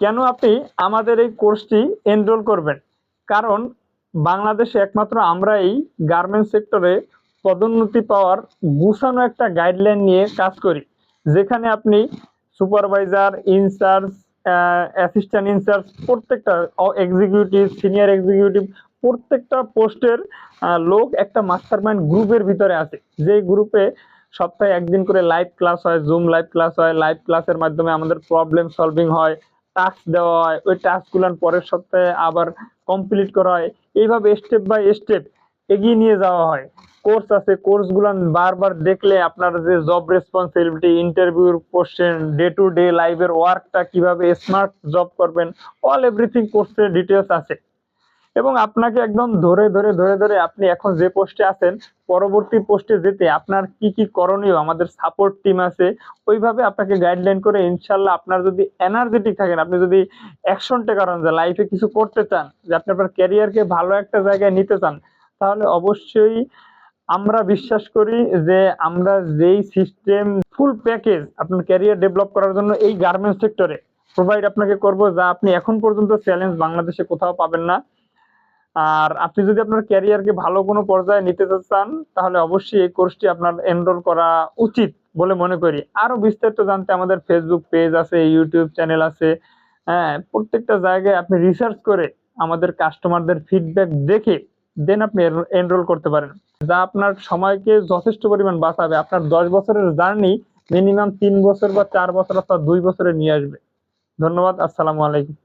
কেন আপনি আমাদের এই কোর্সটি এনরোল করবেন? কারণ বাংলাদেশে একমাত্র আমরা এই গার্মেন্টস সেক্টরে পদোন্নতি পাওয়ার গুছানো একটা গাইডলাইন নিয়ে কাজ করি, যেখানে আপনি supervisor in charge assistant in charge প্রত্যেকটা এক্সিকিউটিভ সিনিয়র এক্সিকিউটিভ প্রত্যেকটা পোস্টের লোক একটা মাস্টার মাইন্ড গ্রুপের ভিতরে আছে। যে গ্রুপে সপ্তাহে একদিন করে লাইভ ক্লাস হয় জুম লাইভ ক্লাস হয় লাইভ ক্লাসের মাধ্যমে আমাদের প্রবলেম সলভিং হয় টাস্ক দেওয়া হয়, ওই টাস্কগুলো পরের সপ্তাহে আবার কমপ্লিট করা হয়। এইভাবে স্টেপ বাই স্টেপ এগিয়ে নিয়ে যাওয়া হয়। কোর্স আছে কোর্সগুলো বারবার দেখলে আপনার যে জব রেসপন্সিবিলিটি ইন্টারভিউর কোশ্চেন ডে টু ডে লাইভের ওয়ার্কটা কীভাবে স্মার্ট জব করবেন অল এভরিথিং কোর্সের ডিটেলস আছে। এবং আপনাকে একদম ধরে ধরে ধরে ধরে আপনি এখন যে পোস্টে আছেন, পরবর্তী পোস্টে যেতে আপনার কি কি করণীয়? আমাদের সাপোর্ট টিম আছে। ওইভাবে আপনাকে গাইডলাইন করে ইনশাল্লাহ আপনার যদি এনার্জেটিক থাকেন, আপনি যদি অ্যাকশনটা করেন, যে লাইফে কিছু করতে চান, যে আপনি আপনার ক্যারিয়ারকে ভালো একটা জায়গায় নিতে চান, তাহলে অবশ্যই আমরা বিশ্বাস করি যে আমরা যেই সিস্টেম ফুল প্যাকেজ আপনার ক্যারিয়ার ডেভেলপ করার জন্য এই গার্মেন্টস সেক্টরে প্রোভাইড আপনাকে করব, যা আপনি এখন পর্যন্ত চ্যালেঞ্জ বাংলাদেশে কোথাও পাবেন না। আর আপনি যদি আপনার ক্যারিয়ারকে ভালো কোনো পর্যায়ে নিতে চান, তাহলে অবশ্যই এই কোর্সটি আপনার এনরোল করা উচিত বলে মনে করি। আরও বিস্তারিত জানতে আমাদের ফেসবুক পেজ আছে ইউটিউব চ্যানেল আছে। হ্যাঁ প্রত্যেকটা জায়গায় আপনি রিসার্চ করে আমাদের কাস্টমারদের ফিডব্যাক দেখে দেন আপনি এনরোল করতে পারেন। যা আপনার সময়কে যথেষ্ট পরিমাণ বাঁচাবে। আপনার দশ বছরের জার্নি মিনিমাম তিন বছর বা চার বছর অথবা দুই বছরে নিয়ে আসবে। ধন্যবাদ, আসসালামু আলাইকুম।